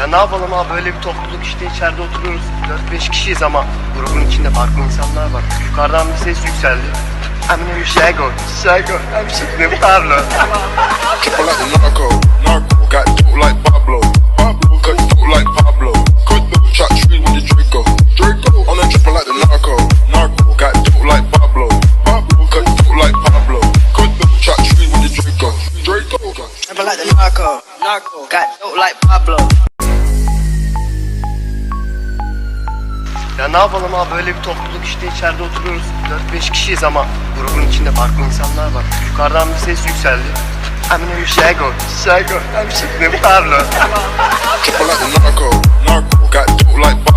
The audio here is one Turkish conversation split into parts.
Ya ne yapalım abi böyle bir topluluk işte içeride oturuyoruz. 4-5 kişiyiz ama grubun içinde farklı insanlar var. Yukarıdan bir ses yükseldi. Eminem Şego, Şego, Emşiklim Carlo. Triple like the narco, narco. Got dope like Pablo, Pablo. Cut dope like Pablo, cut dope. Shot tree with the Draco, Draco. On a triple like the narco, narco. Got dope like Pablo, Pablo. Cut dope like Pablo, cut dope. Shot tree with the Draco, Draco. Never like the narco, narco. Got dope like Pablo. Ya ne yapalım abi böyle bir topluluk işte içeride oturuyoruz. 4-5 kişiyiz ama grubun içinde farklı insanlar var. Yukarıdan bir ses yükseldi. Eminem Şego, Şego, Emşiklim Carlo. Triple like the narco, narco. Got like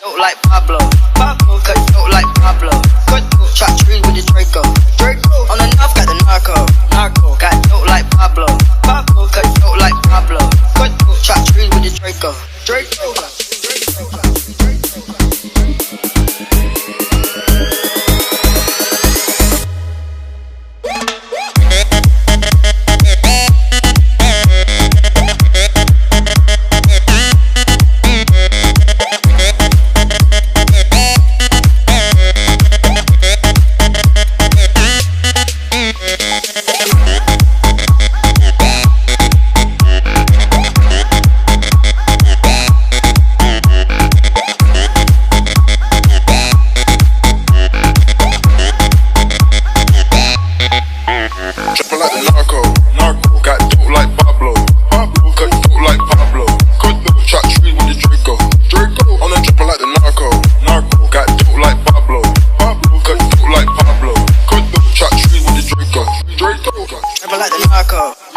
dope like Pablo, Pablo. Cut dope like Pablo, cut dope. Shot tree with the Draco, Draco. On the north got the narco, narco. Got dope like Pablo, Pablo.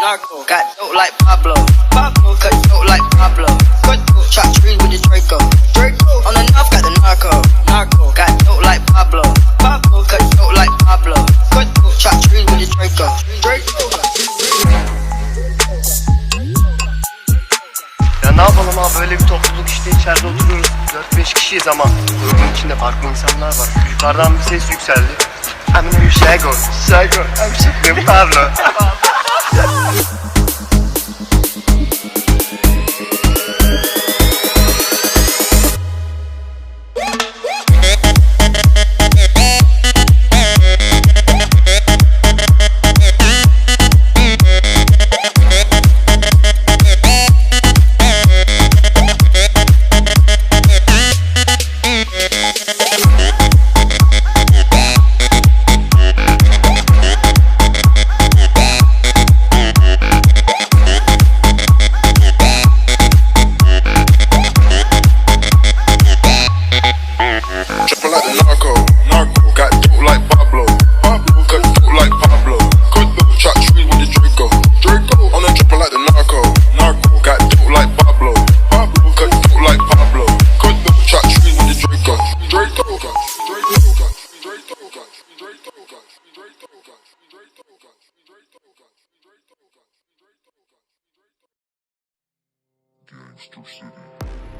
Pablo, Pablo. Pablo, Pablo, Pablo. Pablo. Ya ne yapalım abi böyle bir topluluk işte içeride oturuyoruz. 4-5 kişiyiz ama grubun içinde farklı insanlar var. Yukarıdan bir ses yükseldi. Eminem Şego, Şego, Emşiklim Carlo. Triple Yeah. Narco, narco. Got dope like Pablo, Pablo. Cut dope like Pablo, cut dope. Shot tree with the Draco, Draco. On a triple like the narco, narco. Got dope like Pablo, Pablo. Cut dope like Pablo, cut dope. Shot tree with the Draco, Draco. Draco. Draco. Gangster City.